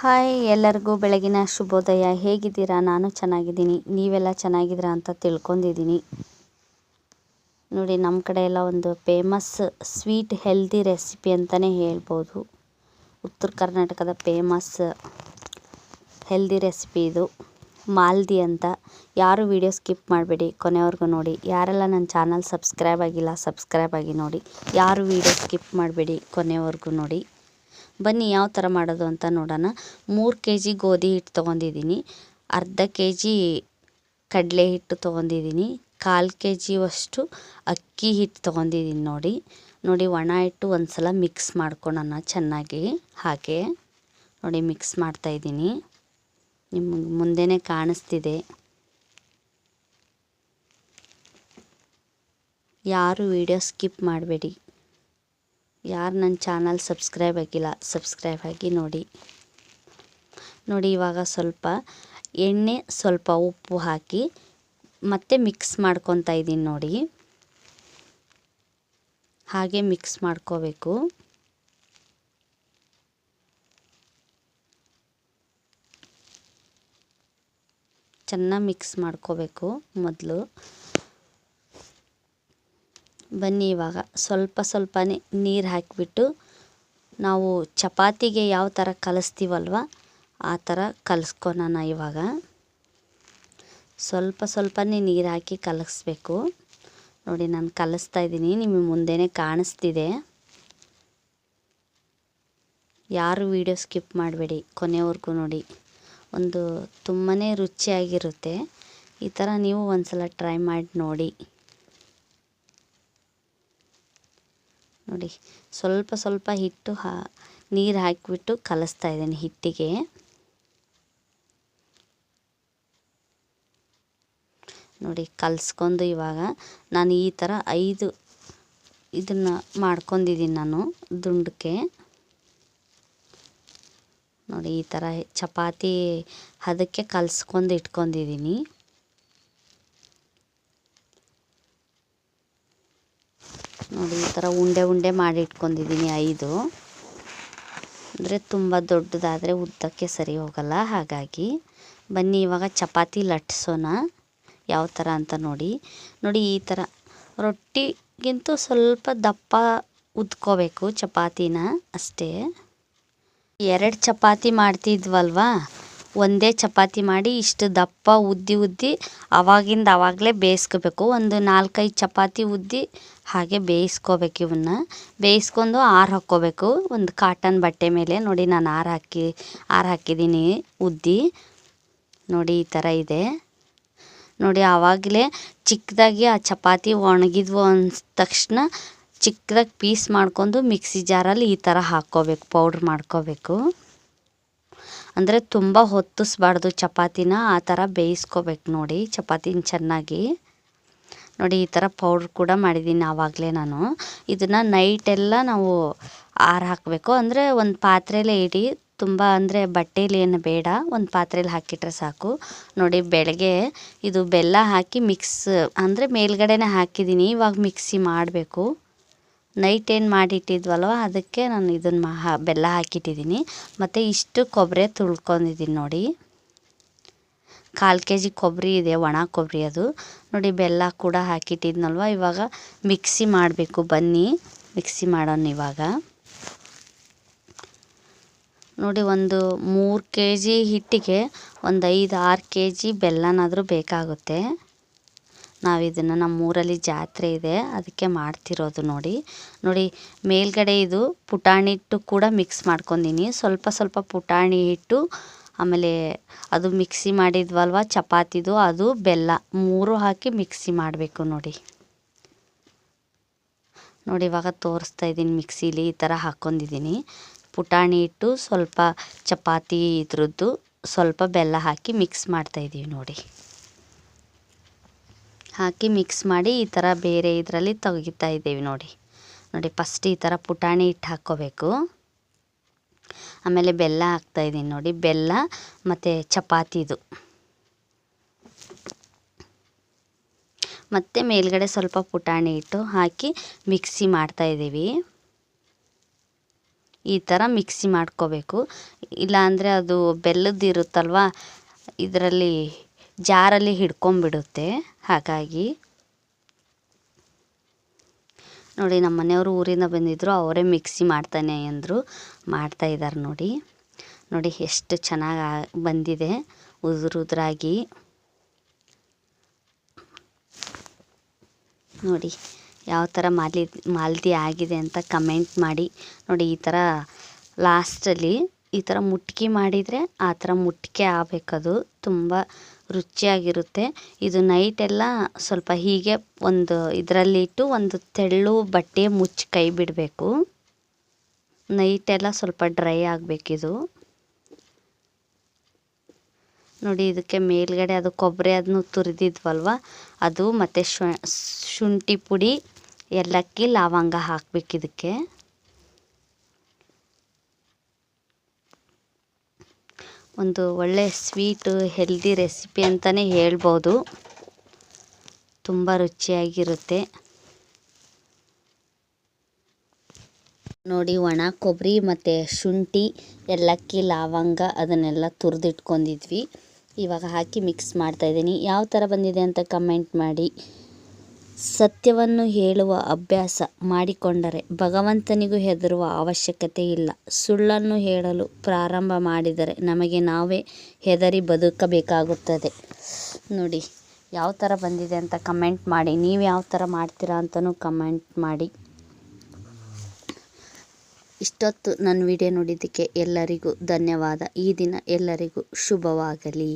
Hi ಎಲ್ಲರಿಗೂ ಬೆಳಗಿನ ಶುಭೋದಯ. ಹೇಗಿದ್ದೀರಾ? ನಾನು ಚೆನ್ನಾಗಿದ್ದೀನಿ. ನೀವೆಲ್ಲ ಚೆನ್ನಾಗಿದ್ದೀರಾ ಅಂತ ತಿಳ್ಕೊಂಡಿದ್ದೀನಿ. ನೋಡಿ, ನಮ್ಮ ಕಡೆ ಎಲ್ಲ ಒಂದು ಫೇಮಸ್ ಸ್ವೀಟ್ ಹೆಲ್ದಿ ರೆಸಿಪಿ ಅಂತಲೇ ಹೇಳ್ಬೋದು. ಉತ್ತರ ಕರ್ನಾಟಕದ ಫೇಮಸ್ ಹೆಲ್ದಿ ರೆಸಿಪಿ ಇದು. ಮಾಲ್ದಿ ಅಂತ. ಯಾರು ವಿಡಿಯೋ ಸ್ಕಿಪ್ ಮಾಡಬೇಡಿ, ಕೊನೆವರೆಗೂ ನೋಡಿ. ಯಾರೆಲ್ಲ ನನ್ನ ಚಾನಲ್ ಸಬ್ಸ್ಕ್ರೈಬ್ ಆಗಿಲ್ಲ ಸಬ್ಸ್ಕ್ರೈಬ್ ಆಗಿ ನೋಡಿ. ಯಾರು ವಿಡಿಯೋ ಸ್ಕಿಪ್ ಮಾಡಬೇಡಿ, ಕೊನೆವರೆಗೂ ನೋಡಿ. ಬನ್ನಿ ಯಾವ ಥರ ಮಾಡೋದು ಅಂತ ನೋಡೋಣ. ಮೂರು ಕೆ ಜಿ ಗೋಧಿ ಹಿಟ್ಟು ತೊಗೊಂಡಿದ್ದೀನಿ. ಅರ್ಧ ಕೆ ಜಿ ಕಡಲೆ ಹಿಟ್ಟು ತೊಗೊಂಡಿದ್ದೀನಿ. ಕಾಲು ಕೆ ಜಿಯಷ್ಟು ಅಕ್ಕಿ ಹಿಟ್ಟು ತೊಗೊಂಡಿದ್ದೀನಿ ನೋಡಿ. ನೋಡಿ ಒಣ ಹಿಟ್ಟು ಒಂದು ಸಲ ಮಿಕ್ಸ್ ಮಾಡ್ಕೊಳೋಣ ಚೆನ್ನಾಗಿ. ಹಾಗೆ ನೋಡಿ ಮಿಕ್ಸ್ ಮಾಡ್ತಾಯಿದ್ದೀನಿ ನಿಮಗೆ ಮುಂದೆನೇ ಕಾಣಿಸ್ತಿದೆ. ಯಾರು ವಿಡಿಯೋ ಸ್ಕಿಪ್ ಮಾಡಬೇಡಿ. ಯಾರು ನನ್ನ ಚಾನಲ್ ಸಬ್ಸ್ಕ್ರೈಬ್ ಆಗಿಲ್ಲ, ಸಬ್ಸ್ಕ್ರೈಬ್ ಆಗಿ ನೋಡಿ. ನೋಡಿ ಇವಾಗ ಸ್ವಲ್ಪ ಎಣ್ಣೆ, ಸ್ವಲ್ಪ ಉಪ್ಪು ಹಾಕಿ ಮತ್ತೆ ಮಿಕ್ಸ್ ಮಾಡ್ಕೊತಾ ಇದ್ದೀನಿ ನೋಡಿ. ಹಾಗೆ ಮಿಕ್ಸ್ ಮಾಡ್ಕೋಬೇಕು. ಚೆನ್ನಾಗಿ ಮಿಕ್ಸ್ ಮಾಡ್ಕೋಬೇಕು ಮೊದಲು. ಬನ್ನಿ ಇವಾಗ. ಸ್ವಲ್ಪ ಸ್ವಲ್ಪನೇ ನೀರು ಹಾಕಿಬಿಟ್ಟು ನಾವು ಚಪಾತಿಗೆ ಯಾವ ಥರ ಕಲಿಸ್ತೀವಲ್ವ, ಆ ಥರ ಕಲಿಸ್ಕೊಳೋಣ ಇವಾಗ. ಸ್ವಲ್ಪ ಸ್ವಲ್ಪನೇ ನೀರು ಹಾಕಿ ಕಲಸಬೇಕು. ನೋಡಿ ನಾನು ಕಲಿಸ್ತಾ ಇದ್ದೀನಿ, ನಿಮಗೆ ಮುಂದೆನೇ ಕಾಣಿಸ್ತಿದೆ. ಯಾರು ವಿಡಿಯೋ ಸ್ಕಿಪ್ ಮಾಡಬೇಡಿ, ಕೊನೆವರೆಗೂ ನೋಡಿ. ಒಂದು ತುಂಬಾ ರುಚಿಯಾಗಿರುತ್ತೆ. ಈ ಥರ ನೀವು ಒಂದ್ಸಲ ಟ್ರೈ ಮಾಡಿ ನೋಡಿ. ನೋಡಿ, ಸ್ವಲ್ಪ ಸ್ವಲ್ಪ ಹಿಟ್ಟು ಹಾ, ನೀರು ಹಾಕಿಬಿಟ್ಟು ಕಲಿಸ್ತಾ ಇದ್ದೀನಿ ಹಿಟ್ಟಿಗೆ. ನೋಡಿ, ಕಲಿಸ್ಕೊಂಡು ಇವಾಗ ನಾನು ಈ ಥರ ಐದು ಇದನ್ನು ಮಾಡ್ಕೊಂಡಿದ್ದೀನಿ ನಾನು ದುಂಡಕ್ಕೆ. ನೋಡಿ, ಈ ಥರ ಚಪಾತಿ ಅದಕ್ಕೆ ಕಲಸ್ಕೊಂಡು ಇಟ್ಕೊಂಡಿದ್ದೀನಿ. ನೋಡಿ, ಈ ಥರ ಉಂಡೆ ಉಂಡೆ ಮಾಡಿ ಇಟ್ಕೊಂಡಿದ್ದೀನಿ ಐದು. ಅಂದರೆ ತುಂಬ ದೊಡ್ಡದಾದರೆ ಉದ್ದಕ್ಕೆ ಸರಿ ಹೋಗಲ್ಲ, ಹಾಗಾಗಿ. ಬನ್ನಿ, ಇವಾಗ ಚಪಾತಿ ಲಟ್ಟಿಸೋಣ. ಯಾವ ಥರ ಅಂತ ನೋಡಿ. ನೋಡಿ, ಈ ಥರ ರೊಟ್ಟಿಗಿಂತೂ ಸ್ವಲ್ಪ ದಪ್ಪ ಉದ್ಕೋಬೇಕು ಚಪಾತಿನ, ಅಷ್ಟೇ. ಎರಡು ಚಪಾತಿ ಮಾಡ್ತಿದ್ವಲ್ವಾ? ಒಂದೇ ಚಪಾತಿ ಮಾಡಿ ಇಷ್ಟು ದಪ್ಪ ಉದ್ದಿ ಉದ್ದಿ ಅವಾಗಿಂದ ಅವಾಗಲೇ ಬೇಯಿಸ್ಕೋಬೇಕು. ಒಂದು ನಾಲ್ಕೈದು ಚಪಾತಿ ಉದ್ದಿ ಹಾಗೆ ಬೇಯಿಸ್ಕೋಬೇಕು ಇವನ್ನ. ಬೇಯಿಸ್ಕೊಂಡು ಆರು ಹಾಕ್ಕೋಬೇಕು. ಒಂದು ಕಾಟನ್ ಬಟ್ಟೆ ಮೇಲೆ ನೋಡಿ ನಾನು ಆರು ಹಾಕಿ, ಆರು ಹಾಕಿದ್ದೀನಿ ಉದ್ದಿ. ನೋಡಿ ಈ ಥರ ಇದೆ. ನೋಡಿ ಆವಾಗಲೇ ಚಿಕ್ಕದಾಗಿ ಆ ಚಪಾತಿ ಒಣಗಿದ್ವು ಅಂದ ತಕ್ಷಣ ಚಿಕ್ಕದಾಗಿ ಪೀಸ್ ಮಾಡ್ಕೊಂಡು ಮಿಕ್ಸಿ ಜಾರಲ್ಲಿ ಈ ಥರ ಹಾಕ್ಕೋಬೇಕು, ಪೌಡ್ರ್ ಮಾಡ್ಕೋಬೇಕು. ಅಂದರೆ ತುಂಬ ಹೊತ್ತಿಸ್ಬಾರ್ದು ಚಪಾತಿನ, ಆ ಥರ ಬೇಯಿಸ್ಕೋಬೇಕು ನೋಡಿ ಚಪಾತಿನ ಚೆನ್ನಾಗಿ. ನೋಡಿ, ಈ ಥರ ಪೌಡ್ರ್ ಕೂಡ ಮಾಡಿದ್ದೀನಿ ಆವಾಗಲೇ ನಾನು. ಇದನ್ನು ನೈಟೆಲ್ಲ ನಾವು ಆರು ಹಾಕಬೇಕು. ಅಂದರೆ ಒಂದು ಪಾತ್ರೆಯಲ್ಲೇ ಇಡಿ, ತುಂಬ ಅಂದರೆ ಬಟ್ಟೇಲಿ ಏನು ಬೇಡ, ಒಂದು ಪಾತ್ರೆಯಲ್ಲಿ ಹಾಕಿಟ್ರೆ ಸಾಕು. ನೋಡಿ, ಬೆಳಗ್ಗೆ ಇದು ಬೆಲ್ಲ ಹಾಕಿ ಮಿಕ್ಸ್ ಅಂದರೆ ಮೇಲ್ಗಡೆನೇ ಹಾಕಿದ್ದೀನಿ ಇವಾಗ ಮಿಕ್ಸಿ ಮಾಡಬೇಕು. ನೈಟ್ ಏನು ಮಾಡಿಟ್ಟಿದ್ವಲ್ವ, ಅದಕ್ಕೆ ನಾನು ಇದನ್ನು ಮಹಾ ಬೆಲ್ಲ ಹಾಕಿಟ್ಟಿದ್ದೀನಿ. ಮತ್ತು ಇಷ್ಟು ಕೊಬ್ಬರಿ ತುಳ್ಕೊಂಡಿದ್ದೀನಿ ನೋಡಿ. ಕಾಲು ಕೆ ಜಿ ಕೊಬ್ಬರಿ ಇದೆ, ಒಣ ಕೊಬ್ಬರಿ ಅದು. ನೋಡಿ, ಬೆಲ್ಲ ಕೂಡ ಹಾಕಿಟ್ಟಿದ್ನಲ್ವ, ಇವಾಗ ಮಿಕ್ಸಿ ಮಾಡಬೇಕು. ಬನ್ನಿ, ಮಿಕ್ಸಿ ಮಾಡೋಣ ಇವಾಗ. ನೋಡಿ, ಒಂದು ಮೂರು ಕೆ ಜಿ ಹಿಟ್ಟಿಗೆ ಒಂದು ಐದು ಆರು ಕೆ ಜಿ ಬೆಲ್ಲನಾದರೂ ಬೇಕಾಗುತ್ತೆ. ನಾವು ಇದನ್ನು ನಮ್ಮೂರಲ್ಲಿ ಜಾತ್ರೆ ಇದೆ, ಅದಕ್ಕೆ ಮಾಡ್ತಿರೋದು ನೋಡಿ. ನೋಡಿ, ಮೇಲ್ಗಡೆ ಇದು ಪುಟಾಣಿ ಹಿಟ್ಟು ಕೂಡ ಮಿಕ್ಸ್ ಮಾಡ್ಕೊಂಡಿನಿ. ಸ್ವಲ್ಪ ಸ್ವಲ್ಪ ಪುಟಾಣಿ ಹಿಟ್ಟು, ಆಮೇಲೆ ಅದು ಮಿಕ್ಸಿ ಮಾಡಿದ್ವಲ್ವ, ಚಪಾತಿದು, ಅದು ಬೆಲ್ಲ, ಮೂರು ಹಾಕಿ ಮಿಕ್ಸಿ ಮಾಡಬೇಕು ನೋಡಿ. ನೋಡಿ, ಇವಾಗ ತೋರಿಸ್ತಾ ಇದ್ದೀನಿ ಮಿಕ್ಸಿಲಿ ಈ ಥರ ಹಾಕ್ಕೊಂಡಿದ್ದೀನಿ. ಪುಟಾಣಿ ಹಿಟ್ಟು ಸ್ವಲ್ಪ ಚಪಾತಿ ಇದ್ರದ್ದು ಸ್ವಲ್ಪ ಬೆಲ್ಲ ಹಾಕಿ ಮಿಕ್ಸ್ ಮಾಡ್ತಾಯಿದ್ದೀವಿ ನೋಡಿ. ಹಾಕಿ ಮಿಕ್ಸ್ ಮಾಡಿ ಈ ಥರ ಬೇರೆ ಇದರಲ್ಲಿ ತೆಗಿತಾ ಇದ್ದೀವಿ ನೋಡಿ. ನೋಡಿ ಫಸ್ಟ್ ಈ ಥರ ಪುಟಾಣಿ ಹಿಟ್ಟು ಹಾಕ್ಕೋಬೇಕು. ಆಮೇಲೆ ಬೆಲ್ಲ ಹಾಕ್ತಾಯಿದ್ದೀನಿ ನೋಡಿ, ಬೆಲ್ಲ ಮತ್ತು ಚಪಾತಿದು ಮತ್ತು ಮೇಲ್ಗಡೆ ಸ್ವಲ್ಪ ಪುಟಾಣಿ ಹಿಟ್ಟು ಹಾಕಿ ಮಿಕ್ಸಿ ಮಾಡ್ತಾಯಿದ್ದೀವಿ ಈ ಥರ ಮಿಕ್ಸಿ ಮಾಡ್ಕೋಬೇಕು. ಇಲ್ಲಾಂದರೆ ಅದು ಬೆಲ್ಲದ್ದು ಇರುತ್ತಲ್ವ, ಇದರಲ್ಲಿ ಜಾರಲ್ಲಿ ಹಿಡ್ಕೊಂಬಿಡುತ್ತೆ ಹಾಗಾಗಿ ನೋಡಿ ನಮ್ಮ ಮನೆಯವರು ಊರಿಂದ ಬಂದಿದ್ದರು ಅವರೇ ಮಿಕ್ಸಿ ಮಾಡ್ತಾನೆ ಅಂದರು, ಮಾಡ್ತಾ ಇದ್ದಾರೆ ನೋಡಿ. ನೋಡಿ ಎಷ್ಟು ಚೆನ್ನಾಗಿ ಬಂದಿದೆ ಉದುರುದ್ರಾಗಿ ನೋಡಿ ಯಾವ ಥರ ಮಾಲಿ ಮಾಲ್ದಿ ಆಗಿದೆ ಅಂತ ಕಮೆಂಟ್ ಮಾಡಿ. ನೋಡಿ ಈ ಥರ ಲಾಸ್ಟಲ್ಲಿ ಈ ಥರ ಮುಟ್ಕಿ ಮಾಡಿದರೆ ಆ ಥರ ಮುಟ್ಕೆ ಅದು ತುಂಬ ರುಚಿಯಾಗಿರುತ್ತೆ. ಇದು ನೈಟೆಲ್ಲ ಸ್ವಲ್ಪ ಹೀಗೆ ಒಂದು ಇದರಲ್ಲಿಟ್ಟು ಒಂದು ತೆಳ್ಳು ಬಟ್ಟೆ ಮುಚ್ಚಿ ಕೈ ಬಿಡಬೇಕು. ನೈಟೆಲ್ಲ ಸ್ವಲ್ಪ ಡ್ರೈ ಆಗಬೇಕಿದು. ನೋಡಿ ಇದಕ್ಕೆ ಮೇಲ್ಗಡೆ ಅದು ಕೊಬ್ಬರಿ ಅದನ್ನು ತುರಿದಿದ್ವಲ್ವ? ಅದು ಮತ್ತು ಶುಂಠಿ ಪುಡಿ, ಏಲಕ್ಕಿ, ಲವಂಗ ಹಾಕ್ಬೇಕು ಇದಕ್ಕೆ ಒಂದು ಒಳ್ಳೆ ಸ್ವೀಟು ಹೆಲ್ದಿ ರೆಸಿಪಿ ಅಂತಲೇ ಹೇಳ್ಬೋದು. ತುಂಬ ರುಚಿಯಾಗಿರುತ್ತೆ. ನೋಡಿ, ಒಣ ಕೊಬ್ಬರಿ ಮತ್ತು ಶುಂಠಿ, ಏಲಕ್ಕಿ, ಲವಂಗ ಅದನ್ನೆಲ್ಲ ತುರಿದಿಟ್ಕೊಂಡಿದ್ವಿ. ಇವಾಗ ಹಾಕಿ ಮಿಕ್ಸ್ ಮಾಡ್ತಾಯಿದ್ದೀನಿ ಯಾವ ಥರ ಬಂದಿದೆ ಅಂತ ಕಮೆಂಟ್ ಮಾಡಿ. ಸತ್ಯವನ್ನು ಹೇಳುವ ಅಭ್ಯಾಸ ಮಾಡಿಕೊಂಡರೆ ಭಗವಂತನಿಗೂ ಹೆದರುವ ಅವಶ್ಯಕತೆ ಇಲ್ಲ. ಸುಳ್ಳನ್ನು ಹೇಳಲು ಪ್ರಾರಂಭ ಮಾಡಿದರೆ ನಮಗೆ ನಾವೇ ಹೆದರಿ ಬದುಕಬೇಕಾಗುತ್ತದೆ. ನೋಡಿ, ಯಾವ ಥರ ಬಂದಿದೆ ಅಂತ ಕಮೆಂಟ್ ಮಾಡಿ. ನೀವು ಯಾವ ಥರ ಮಾಡ್ತೀರಾ ಅಂತಲೂ ಕಮೆಂಟ್ ಮಾಡಿ. ಇಷ್ಟೊತ್ತು ನನ್ನ ವಿಡಿಯೋ ನೋಡಿದ್ದಕ್ಕೆ ಎಲ್ಲರಿಗೂ ಧನ್ಯವಾದ. ಈ ದಿನ ಎಲ್ಲರಿಗೂ ಶುಭವಾಗಲಿ.